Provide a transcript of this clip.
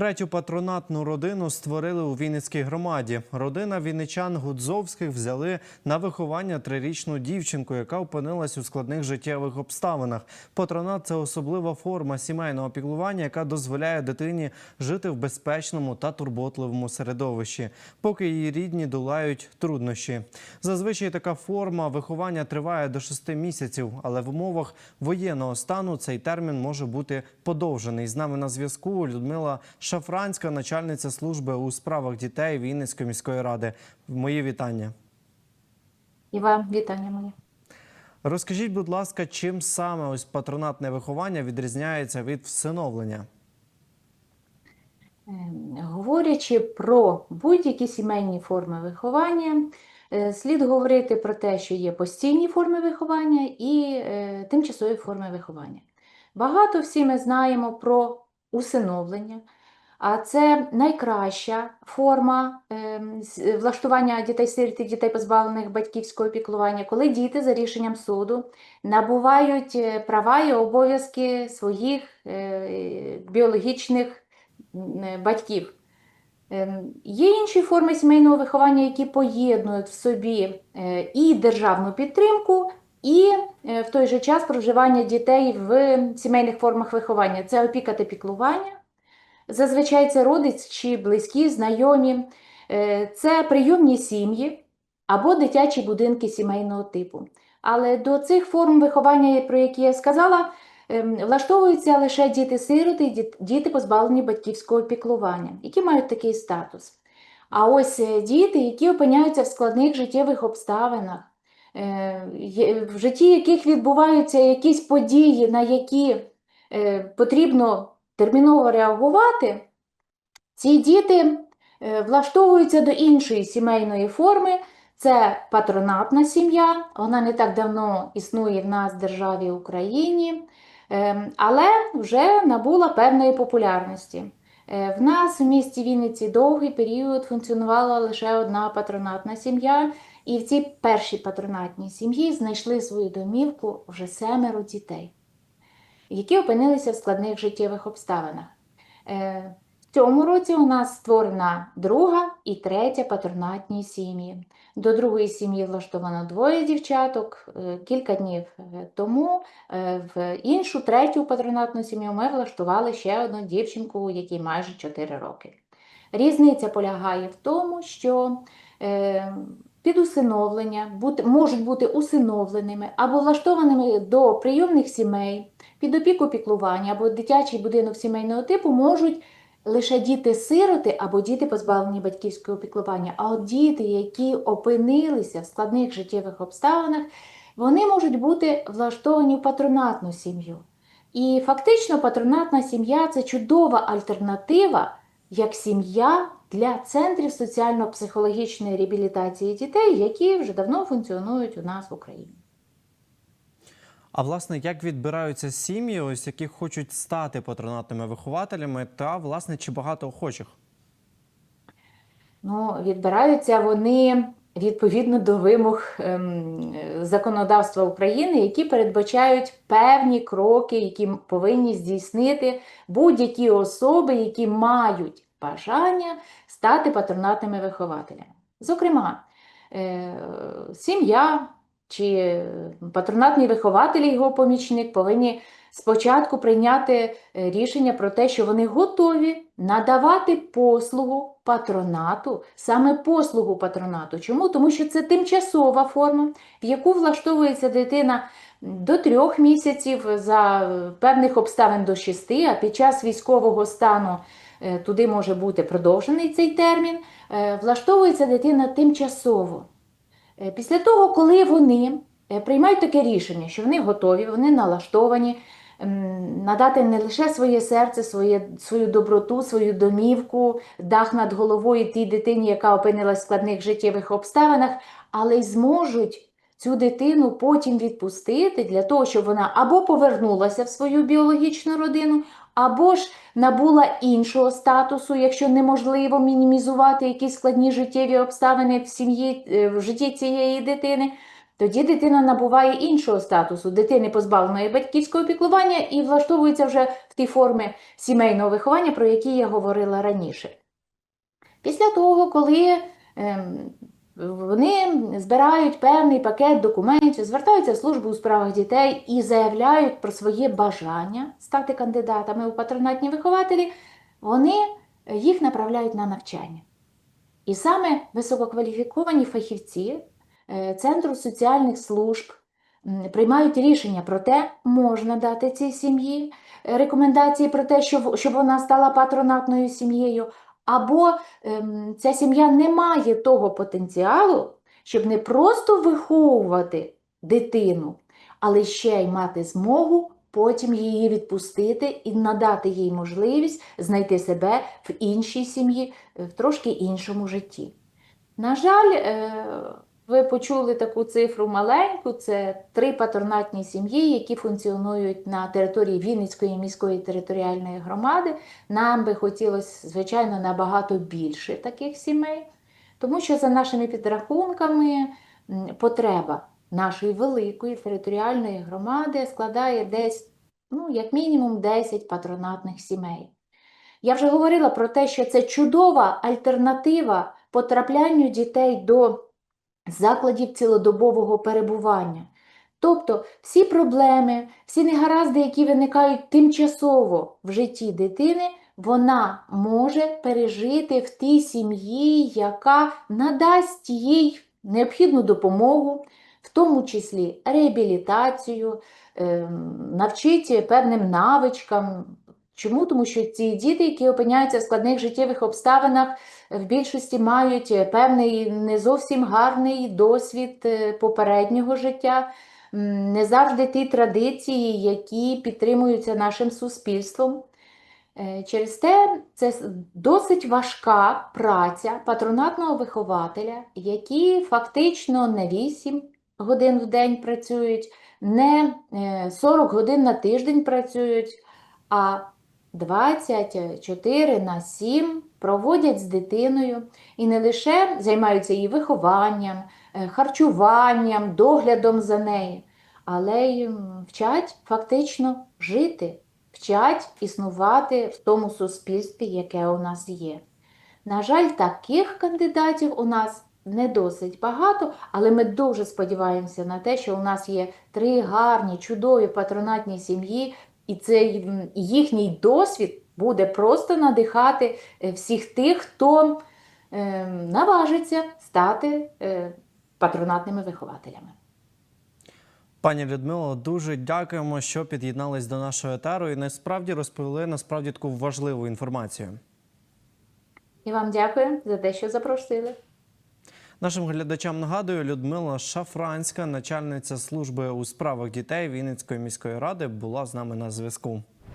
Третю патронатну родину створили у Вінницькій громаді. Родина вінничан Гудзовських взяли на виховання трирічну дівчинку, яка опинилась у складних життєвих обставинах. Патронат це особлива форма сімейного піклування, яка дозволяє дитині жити в безпечному та турботливому середовищі, поки її рідні долають труднощі. Зазвичай така форма виховання триває до шести місяців, але в умовах воєнного стану цей термін може бути подовжений. З нами на зв'язку Людмила Шафранська, начальниця служби у справах дітей Вінницької міської ради. Мої вітання. І вам вітання моє. Розкажіть, будь ласка, чим саме ось патронатне виховання відрізняється від всиновлення? Ем, Говорячи про будь-які сімейні форми виховання, е, слід говорити про те, що є постійні форми виховання і е, тимчасові форми виховання. Багато всі ми знаємо про усиновлення, це найкраща форма ем, влаштування дітей-сиріт і дітей, позбавлених батьківського піклування, коли діти за рішенням суду набувають е, права і обов'язки своїх е, біологічних е, батьків. Є інші форми сімейного виховання, які поєднують в собі е, і державну підтримку, і е, в той же час проживання дітей в сімейних формах виховання. Це опіка та піклування. Зазвичай це родичі, близькі, знайомі, Е, це прийомні сім'ї або дитячі будинки сімейного типу. Але до цих форм виховання, про які я сказала, ем, влаштовуються лише діти-сироти діти, позбавлені батьківського піклування, які мають такий статус. А ось е, діти, які опиняються в складних життєвих обставинах, е, в житті яких відбуваються якісь події, на які потрібно терміново реагувати, ці діти е, влаштовуються до іншої сімейної форми. Це патронатна сім'я, вона не так давно існує в нас в державі Україні, ем, але вже набула певної популярності. Е, В нас в місті Вінниці довгий період функціонувала лише одна патронатна сім'я, і в цій першій патронатній сім'ї знайшли свою домівку вже семеро дітей, які опинилися в складних життєвих обставинах. Е, В цьому році у нас створена друга і третя патронатні сім'ї. До другої сім'ї влаштовано двоє дівчаток. Е, Кілька днів е, тому в іншу третю патронатну сім'ю ми влаштували ще одну дівчинку, якій майже 4 роки. Різниця полягає в тому, що під усиновлення бути, можуть бути усиновленими або влаштованими до прийомних сімей, під опіку піклування або дитячий будинок сімейного типу можуть лише діти-сироти або діти, позбавлені батьківського піклування. А от діти, які опинилися в складних життєвих обставинах, вони можуть бути влаштовані в патронатну сім'ю. І фактично патронатна сім'я це чудова альтернатива як сім'я для центрів соціально-психологічної реабілітації дітей, які вже давно функціонують у нас в Україні. А власне, як відбираються сім'ї, ось які хочуть стати патронатними вихователями, та власне чи багато охочих? Ну, відбираються вони відповідно до вимог ем, законодавства України, які передбачають певні кроки, які повинні здійснити будь-які особи, які мають бажання стати патронатними вихователями. Зокрема, е, сім'я чи патронатний вихователь його помічник повинні спочатку прийняти е, рішення про те, що вони готові надавати послугу патронату, саме послугу патронату. Чому? Тому що це тимчасова форма, в яку влаштовується дитина до трьох місяців, за е, певних обставин до шести, а під час військового стану туди може бути продовжений цей термін. Е, Влаштовується дитина тимчасово. Е, Після того, коли вони е, приймають таке рішення, що вони готові, вони налаштовані надати не лише своє серце, своє, свою доброту, свою домівку, дах над головою тій дитині, яка опинилась в складних життєвих обставинах, але й зможуть цю дитину потім відпустити для того, щоб вона або повернулася в свою біологічну родину, або ж набула іншого статусу, якщо неможливо мінімізувати якісь складні життєві обставини в сім'ї, е, в житті цієї дитини, тоді дитина набуває іншого статусу дитини позбавленої батьківського піклування і влаштовується вже в ті форми сімейного виховання, про які я говорила раніше. Після того, коли ем, вони збирають певний пакет документів, звертаються в службу у справах дітей і заявляють про своє бажання стати кандидатами у патронатні вихователі, вони їх направляють на навчання. І саме висококваліфіковані фахівці е, Центру соціальних служб приймають рішення про те, можна дати цій сім'ї рекомендації про те, щоб вона стала патронатною сім'єю, або ем, ця сім'я не має того потенціалу, щоб не просто виховувати дитину, але ще й мати змогу потім її відпустити і надати їй можливість знайти себе в іншій сім'ї, е, в трошки іншому житті. На жаль, е, ви почули таку цифру маленьку: це три патронатні сім'ї, які функціонують на території Вінницької міської територіальної громади. Нам би хотілося, звичайно, набагато більше таких сімей, тому що за нашими підрахунками потреба нашої великої територіальної громади складає десь, ну, як мінімум, 10 патронатних сімей. Я вже говорила про те, що це чудова альтернатива потраплянню дітей до закладів цілодобового перебування. Тобто всі проблеми, всі негаразди, які виникають тимчасово в житті дитини, вона може пережити в тій сім'ї, яка надасть їй необхідну допомогу, в тому числі реабілітацію, ем, навчить певним навичкам. Чому? Тому що ці діти, які опиняються в складних життєвих обставинах, в більшості мають е, певний не зовсім гарний досвід е, попереднього життя, не завжди ті традиції, які підтримуються нашим суспільством. Е, Через те це досить важка праця патронатного вихователя, які фактично не 8 годин в день працюють, не е, 40 годин на тиждень працюють, а 24 на 7 проводять з дитиною і не лише займаються її вихованням, е, харчуванням, доглядом за нею, але й вчать фактично жити, вчать існувати в тому суспільстві, яке у нас є. На жаль, таких кандидатів у нас не досить багато, але ми дуже сподіваємося на те, що у нас є три гарні, чудові патронатні сім'ї, і цей їхній досвід буде просто надихати е, всіх тих, хто е, наважиться стати е, патронатними вихователями. Пані Людмило, дуже дякуємо, що під'єднались до нашого етеру і насправді розповіли насправді таку важливу інформацію. І вам дякую за те, що запросили. Нашим глядачам нагадую, Людмила Шафранська, начальниця служби у справах дітей Вінницької міської ради, була з нами на зв'язку.